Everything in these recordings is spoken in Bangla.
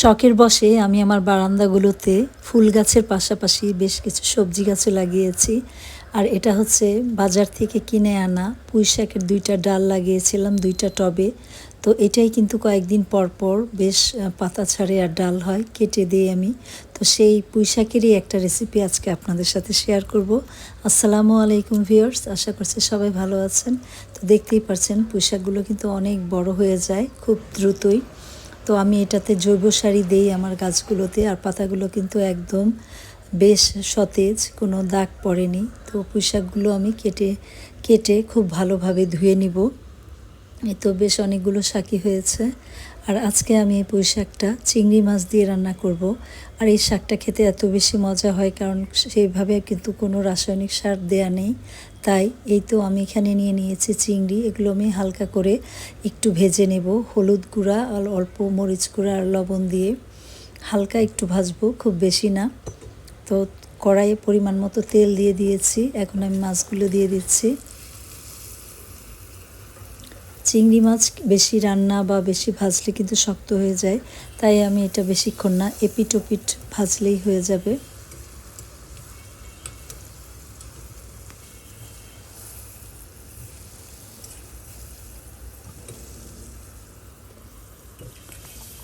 শখের বসে আমি আমার বারান্দাগুলোতে ফুল গাছের পাশাপাশি বেশ কিছু সবজি গাছও লাগিয়েছি। আর এটা হচ্ছে বাজার থেকে কিনে আনা পুঁই শাকের দুইটা ডাল লাগিয়েছিলাম, দুইটা টবে। তো এটাই কিন্তু কয়েকদিন পর পর বেশ পাতা ছাড়ে আর ডাল হয়, কেটে দিই আমি। তো সেই পুঁই শাকেরই একটা রেসিপি আজকে আপনাদের সাথে শেয়ার করব। আসসালামু আলাইকুম ভিউয়ার্স আশা করছি সবাই ভালো আছেন। তো দেখতেই পাচ্ছেন পুঁই শাকগুলো কিন্তু অনেক বড় হয়ে যায়, খুব দ্রুতই। তো আমি এটাতে জৈব সারি দেই আমার গাছগুলোতে, আর পাতাগুলো কিন্তু একদম বেশ সতেজ, কোনো দাগ পড়েনি। তো পুঁইশাকগুলো আমি কেটে কেটে খুব ভালোভাবে ধুয়ে নিব। এই তো বেশ অনেকগুলো শাকই হয়েছে। আর আজকে আমি এই পুঁই শাকটা চিংড়ি মাছ দিয়ে রান্না করব। আর এই শাকটা খেতে এত বেশি মজা হয়, কারণ সেইভাবে কিন্তু কোনো রাসায়নিক সার দেয়া নেই। তাই এই তো আমি এখানে নিয়ে নিয়েছি চিংড়ি, এগুলো আমি হালকা করে একটু ভেজে নেব। হলুদ গুঁড়া আর অল্প মরিচ গুঁড়া আর লবণ দিয়ে হালকা একটু ভাজবো, খুব বেশি না। তো কড়াইয়ে পরিমাণ মতো তেল দিয়ে দিয়েছি, এখন আমি মাছগুলো দিয়ে দিচ্ছি। চিংড়ি মাছ বেশি রান্না বা বেশি ভাজলে কিন্তু শক্ত হয়ে যায়, তাই আমি এটা বেশিক্ষণ না এপিট ওপিট ভাজলেই হয়ে যাবে।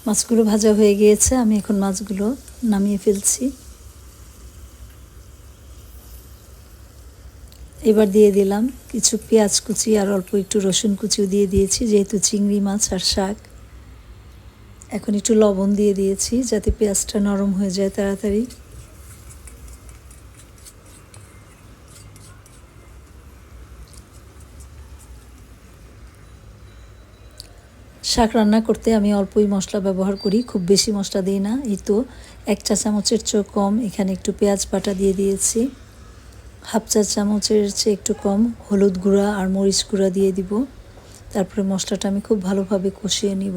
মাছগুলো ভাজা হয়ে গিয়েছে, আমি এখন মাছগুলো নামিয়ে ফেলছি। এবার দিয়ে দিলাম কিছু পেঁয়াজ কুচি আর অল্প একটু রসুন কুচিও দিয়ে দিয়েছি, যেহেতু চিংড়ি মাছ আর শাক। এখন একটু লবণ দিয়ে দিয়েছি যাতে পেঁয়াজটা নরম হয়ে যায় তাড়াতাড়ি। শাক রান্না করতে আমি অল্পই মশলা ব্যবহার করি, খুব বেশি মশলা দিই না। এই তো এক চা চামচের চেয়েও কম, এখানে একটু পেঁয়াজ বাটা দিয়ে দিয়েছি। হাফ চা চামচের চেয়ে একটু কম, হলুদ গুঁড়া আর মরিচ গুঁড়া দিয়ে দিব। তারপরে মশলাটা আমি খুব ভালোভাবে কষিয়ে নিব।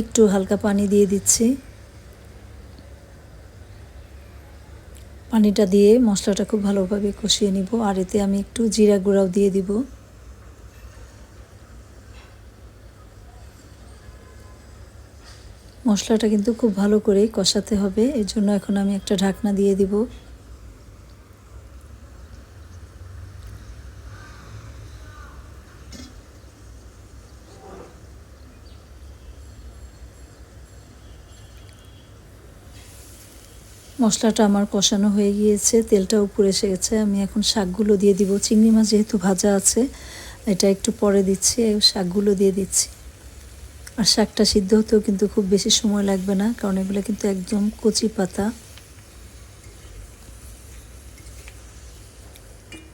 একটু হালকা পানি দিয়ে দিচ্ছি। পানিটা দিয়ে মশলাটা খুব ভালোভাবে কষিয়ে নিব, আর এতে আমি একটু জিরা গুঁড়াও দিয়ে দিব। মশলাটা কিন্তু খুব ভালো করে কষাতে হবে, এর জন্য এখন আমি একটা ঢাকনা দিয়ে দিব। মশলাটা আমার কষানো হয়ে গিয়েছে, তেলটা উপরে এসে গেছে, আমি এখন শাকগুলো দিয়ে দিব। চিংড়ি মাছ যেহেতু ভাজা আছে, এটা একটু পরে দিচ্ছি, শাকগুলো দিয়ে দিচ্ছি। আর শাকটা সিদ্ধ হতেও কিন্তু খুব বেশি সময় লাগবে না, কারণ এগুলো কিন্তু একদম কচি পাতা।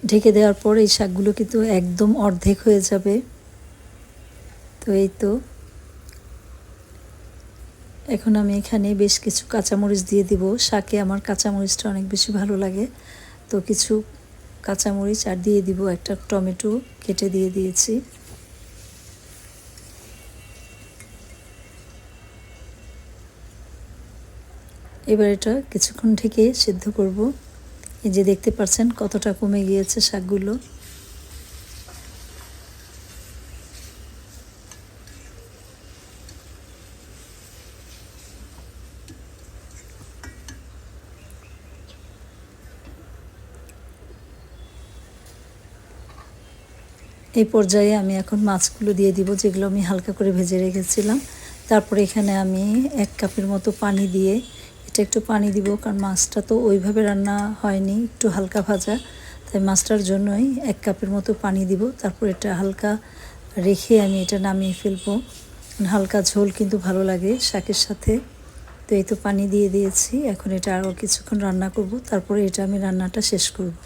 ঢেকে দেওয়ার পর এই শাকগুলো কিন্তু একদম অর্ধেক হয়ে যাবে। তো এই তো। এখন আমি এখানে বেশ কিছু কাঁচামরিচ দিয়ে দিব। শাকে আমার কাঁচামরিচটা অনেক বেশি ভালো লাগে। তো কিছু কাঁচামরিচ আর দিয়ে দিব একটা টমেটো, কেটে দিয়ে দিয়েছি। এবার এটা কিছুক্ষণ ঢেকে সিদ্ধ করব। এই যে দেখতে পাচ্ছেন কতটা কমে গিয়েছে শাকগুলো। এই পর্যায়ে আমি এখন মাছগুলো দিয়ে দিব, যেগুলো আমি হালকা করে ভেজে রেখেছিলাম। তারপরে এখানে আমি এক কাপের মতো পানি দিয়ে এটা একটু পানি দিব, কারণ মাছটা তো ওইভাবে রান্না হয়নি, একটু হালকা ভাজা। তাই মাছটার জন্যই এক কাপের মতো পানি দিব। তারপর এটা হালকা রেখে আমি এটা নামিয়ে ফেলব। হালকা ঝোল কিন্তু ভালো লাগে শাকের সাথে। তো এই তো পানি দিয়ে দিয়েছি। এখন এটা আরও কিছুক্ষণ রান্না করব। তারপরে এটা আমি রান্নাটা শেষ করব।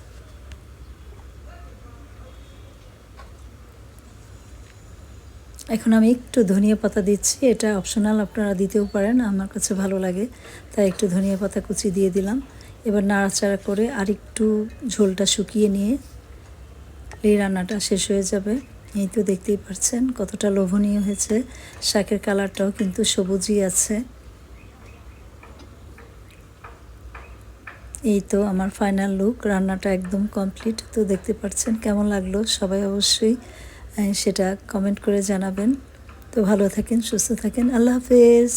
এখন আমি একটু ধনিয়া পাতা দিচ্ছি। এটা অপশনাল আপনারা দিতেও পারেন, আমার কাছে ভালো লাগে। তাই একটু ধনিয়া পাতা কুচি দিয়ে দিলাম। এবার নাড়াচাড়া করে আর একটু ঝোলটা শুকিয়ে নিয়ে এই রান্নাটা শেষ হয়ে যাবে। এই তো দেখতেই পাচ্ছেন কতটা লোভনীয় হয়েছে। শাকের কালারটাও কিন্তু সবুজই আছে। এই তো আমার ফাইনাল লুক রান্নাটা একদম কমপ্লিট তো দেখতে পাচ্ছেন কেমন লাগল? সবাই অবশ্যই সেটা কমেন্ট করে জানাবেন। তো ভালো থাকেন সুস্থ থাকেন। আল্লাহ হাফেজ।